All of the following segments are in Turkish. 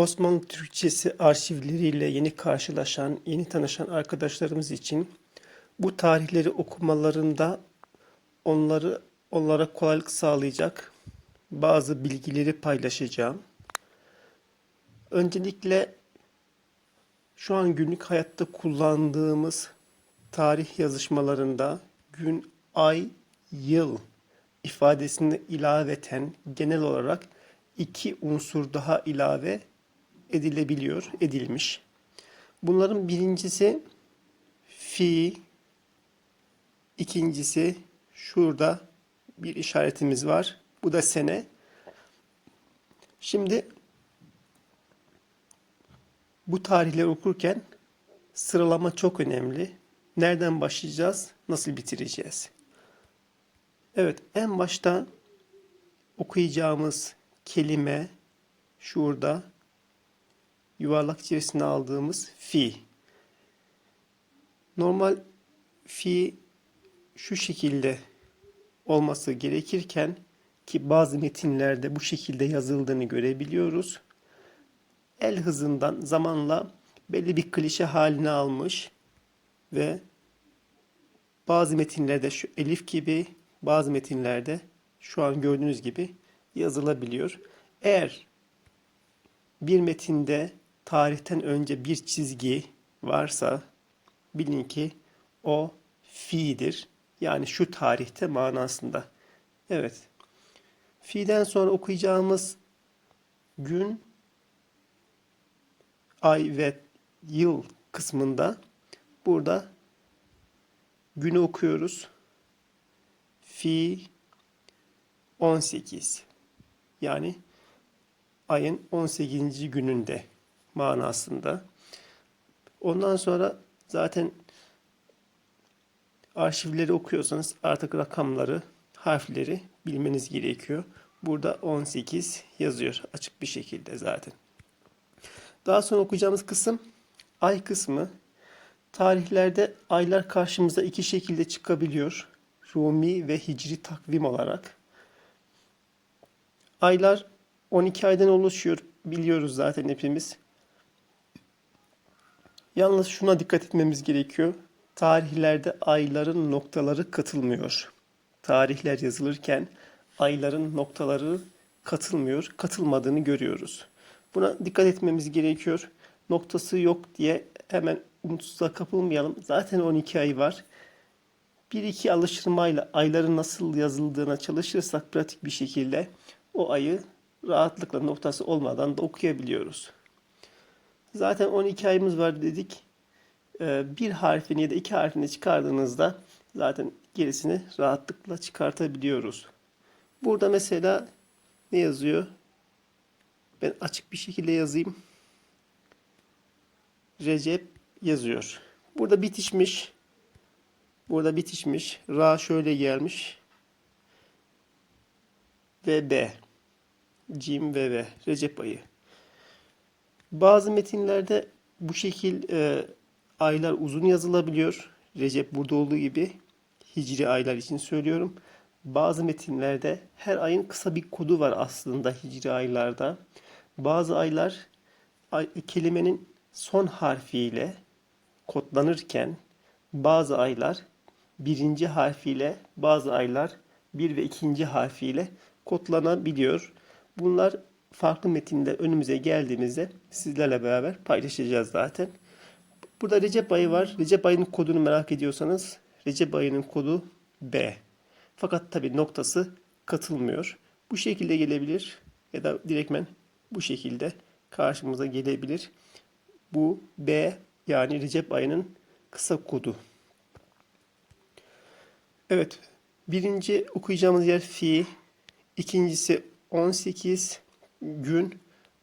Osmanlı Türkçesi arşivleriyle yeni karşılaşan, yeni tanışan arkadaşlarımız için bu tarihleri okumalarında onları onlara kolaylık sağlayacak bazı bilgileri paylaşacağım. Öncelikle şu an günlük hayatta kullandığımız tarih yazışmalarında gün, ay, yıl ifadesini ilaveten genel olarak iki unsur daha ilave edilebiliyor, edilmiş. Bunların birincisi fi, ikincisi şurada bir işaretimiz var. Bu da sene. Şimdi bu tarihleri okurken sıralama çok önemli. Nereden başlayacağız? Nasıl bitireceğiz? Evet, en başta okuyacağımız kelime şurada yuvarlak içerisine aldığımız fi. Normal fi şu şekilde olması gerekirken ki bazı metinlerde bu şekilde yazıldığını görebiliyoruz. El hızından zamanla belli bir klişe haline almış ve bazı metinlerde şu elif gibi, bazı metinlerde şu an gördüğünüz gibi yazılabiliyor. Eğer bir metinde tarihten önce bir çizgi varsa bilin ki o fi'dir. Yani şu tarihte manasında. Evet. Fi'den sonra okuyacağımız gün, ay ve yıl kısmında burada günü okuyoruz. Fi 18. Yani ayın 18. gününde manasında. Ondan sonra zaten arşivleri okuyorsanız artık rakamları, harfleri bilmeniz gerekiyor. Burada 18 yazıyor açık bir şekilde zaten. Daha sonra okuyacağımız kısım ay kısmı. Tarihlerde aylar karşımıza iki şekilde çıkabiliyor. Rumi ve Hicri takvim olarak. Aylar 12 aydan oluşuyor. Biliyoruz zaten hepimiz. Yalnız şuna dikkat etmemiz gerekiyor. Tarihlerde ayların noktaları katılmıyor. Tarihler yazılırken ayların noktaları katılmıyor. Katılmadığını görüyoruz. Buna dikkat etmemiz gerekiyor. Noktası yok diye hemen umutsuzluğa kapılmayalım. Zaten 12 ay var. Bir iki alıştırmayla ayların nasıl yazıldığına çalışırsak pratik bir şekilde o ayı rahatlıkla noktası olmadan da okuyabiliyoruz. Zaten 12 ayımız var dedik. Ee, bir harfini ya da iki harfini çıkardığınızda zaten gerisini rahatlıkla çıkartabiliyoruz. Burada mesela ne yazıyor? Ben açık bir şekilde yazayım. Recep yazıyor. Burada bitişmiş. Burada bitişmiş. Ra şöyle gelmiş. Ve B. Cim ve V. Recep ayı. Bazı metinlerde bu şekil e, aylar uzun yazılabiliyor. Recep burada olduğu gibi hicri aylar için söylüyorum. Bazı metinlerde her ayın kısa bir kodu var aslında hicri aylarda. Bazı aylar ay, kelimenin son harfiyle kodlanırken bazı aylar birinci harfiyle bazı aylar bir ve ikinci harfiyle kodlanabiliyor. Bunlar farklı metinde önümüze geldiğimizde sizlerle beraber paylaşacağız zaten. Burada Recep ayı var. Recep ayının kodunu merak ediyorsanız Recep ayının kodu B. Fakat tabi noktası katılmıyor. Bu şekilde gelebilir ya da direktmen bu şekilde karşımıza gelebilir. Bu B yani Recep ayının kısa kodu. Evet. Birinci okuyacağımız yer fi. ikincisi 18 gün.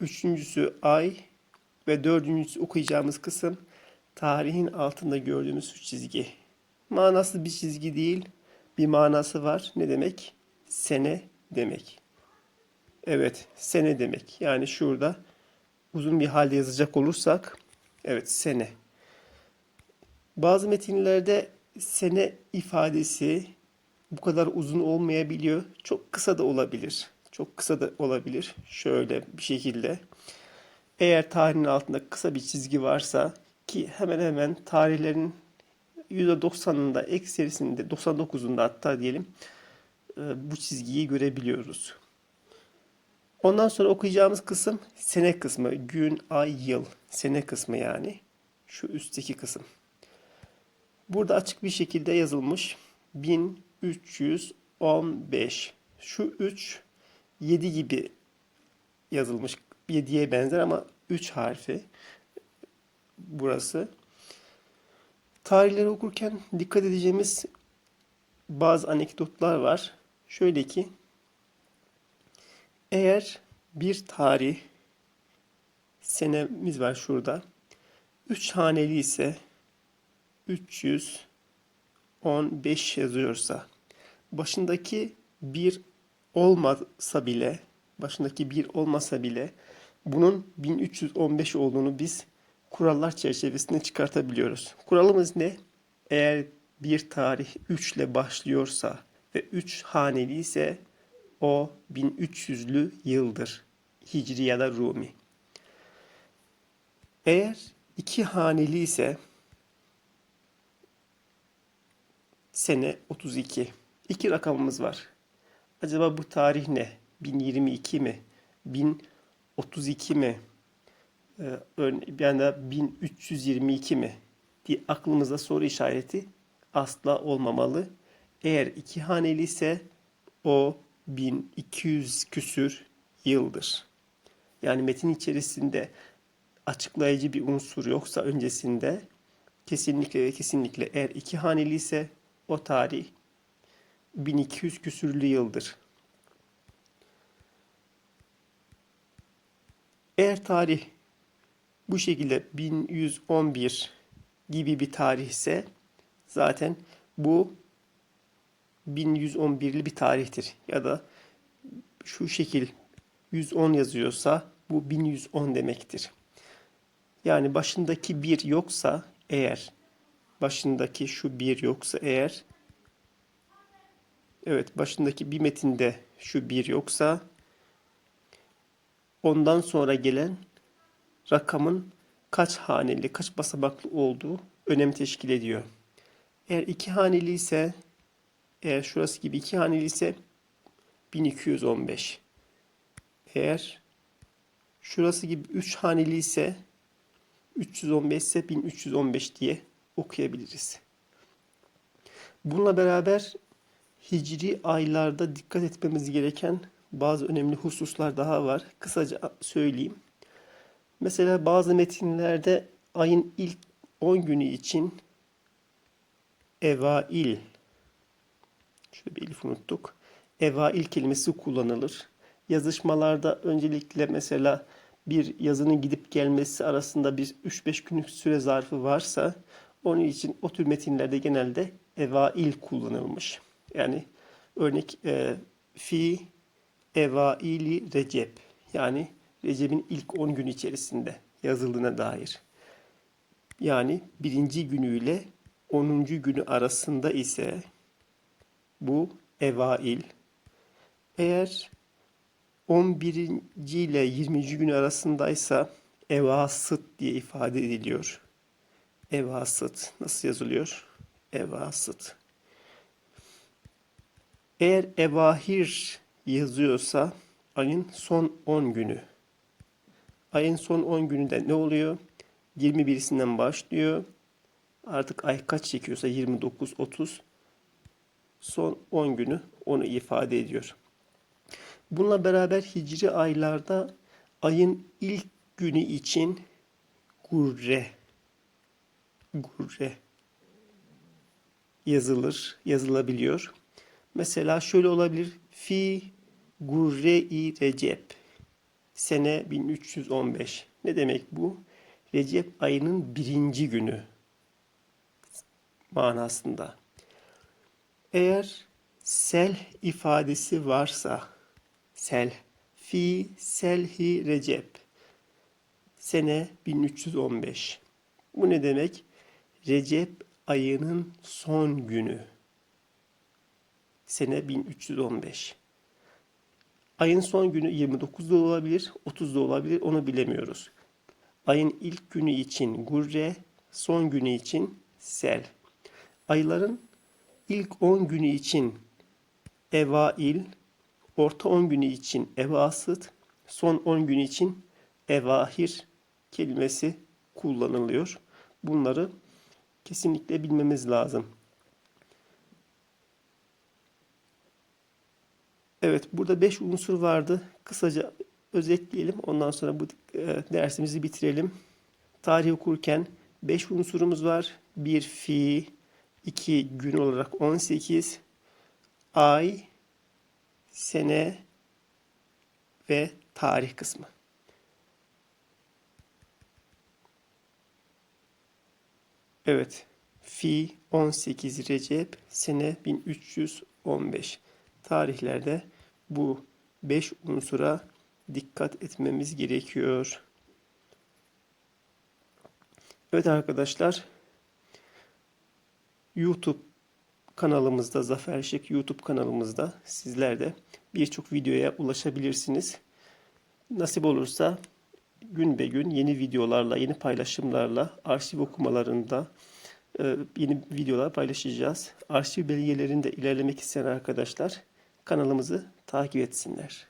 Üçüncüsü ay. Ve dördüncüsü okuyacağımız kısım tarihin altında gördüğümüz şu çizgi. Manası bir çizgi değil. Bir manası var. Ne demek? Sene demek. Evet, sene demek. Yani şurada uzun bir halde yazacak olursak evet sene. Bazı metinlerde sene ifadesi bu kadar uzun olmayabiliyor. Çok kısa da olabilir. Çok kısa da olabilir. Şöyle bir şekilde. Eğer tarihin altında kısa bir çizgi varsa ki hemen hemen tarihlerin %90'ında, ekserisinde, 99'unda hatta diyelim e, bu çizgiyi görebiliyoruz. Ondan sonra okuyacağımız kısım sene kısmı. Gün, ay, yıl. Sene kısmı yani. Şu üstteki kısım. Burada açık bir şekilde yazılmış. 1315. Şu 3 7 gibi yazılmış. 7'ye benzer ama 3 harfi. Burası. Tarihleri okurken dikkat edeceğimiz bazı anekdotlar var. Şöyle ki eğer bir tarih senemiz var şurada. 3 haneli ise 315 yazıyorsa başındaki bir olmasa bile başındaki bir olmasa bile bunun 1315 olduğunu biz kurallar çerçevesinde çıkartabiliyoruz. Kuralımız ne? Eğer bir tarih 3 ile başlıyorsa ve 3 haneli ise o 1300'lü yıldır. Hicri ya da Rumi. Eğer iki haneli ise sene 32. İki rakamımız var. Acaba bu tarih ne? 1022 mi? 1032 mi? Ee, yani da 1322 mi? diye aklımızda soru işareti asla olmamalı. Eğer iki haneli ise o 1200 küsür yıldır. Yani metin içerisinde açıklayıcı bir unsur yoksa öncesinde kesinlikle ve kesinlikle eğer iki haneli ise o tarih 1200 küsürlü yıldır. Eğer tarih bu şekilde 1111 gibi bir tarih ise zaten bu 1111'li bir tarihtir. Ya da şu şekil 110 yazıyorsa bu 1110 demektir. Yani başındaki bir yoksa eğer başındaki şu bir yoksa eğer evet başındaki bir metinde şu bir yoksa ondan sonra gelen rakamın kaç haneli, kaç basamaklı olduğu önem teşkil ediyor. Eğer iki haneli ise eğer şurası gibi iki haneli ise 1215. Eğer şurası gibi 3 haneli ise 315 ise 1315 diye okuyabiliriz. Bununla beraber hicri aylarda dikkat etmemiz gereken bazı önemli hususlar daha var. Kısaca söyleyeyim. Mesela bazı metinlerde ayın ilk 10 günü için evail şöyle bir elif unuttuk. Evail kelimesi kullanılır. Yazışmalarda öncelikle mesela bir yazının gidip gelmesi arasında bir 3-5 günlük süre zarfı varsa onun için o tür metinlerde genelde evail kullanılmış. Yani örnek e, fi evaili recep yani Recep'in ilk 10 gün içerisinde yazıldığına dair. Yani birinci günüyle 10. günü arasında ise bu evail. Eğer 11. ile 20. gün arasındaysa evasıt diye ifade ediliyor. Evasıt nasıl yazılıyor? Evasıt. Eğer evahir yazıyorsa ayın son 10 günü. Ayın son 10 gününde ne oluyor? 21'sinden başlıyor. Artık ay kaç çekiyorsa 29, 30 son 10 günü onu ifade ediyor. Bununla beraber hicri aylarda ayın ilk günü için gurre gurre yazılır, yazılabiliyor. Mesela şöyle olabilir. Fi gurre-i recep. Sene 1315. Ne demek bu? Recep ayının birinci günü manasında. Eğer sel ifadesi varsa sel fi selhi recep sene 1315. Bu ne demek? Recep ayının son günü. Sene 1315. Ayın son günü 29'da olabilir, 30'da olabilir onu bilemiyoruz. Ayın ilk günü için gurre, son günü için sel. Ayların ilk 10 günü için evail, orta 10 günü için evasıt, son 10 günü için evahir kelimesi kullanılıyor. Bunları kesinlikle bilmemiz lazım. Evet, burada 5 unsur vardı. Kısaca özetleyelim. Ondan sonra bu e, dersimizi bitirelim. Tarih okurken 5 unsurumuz var. 1 fi, 2 gün olarak 18, ay, sene ve tarih kısmı. Evet. Fi 18 Recep sene 1315. Tarihlerde bu 5 unsura dikkat etmemiz gerekiyor. Evet arkadaşlar. YouTube kanalımızda Zafer Şık YouTube kanalımızda sizler de birçok videoya ulaşabilirsiniz. Nasip olursa gün be gün yeni videolarla, yeni paylaşımlarla, arşiv okumalarında e, yeni videolar paylaşacağız. Arşiv belgelerinde ilerlemek isteyen arkadaşlar kanalımızı takip etsinler.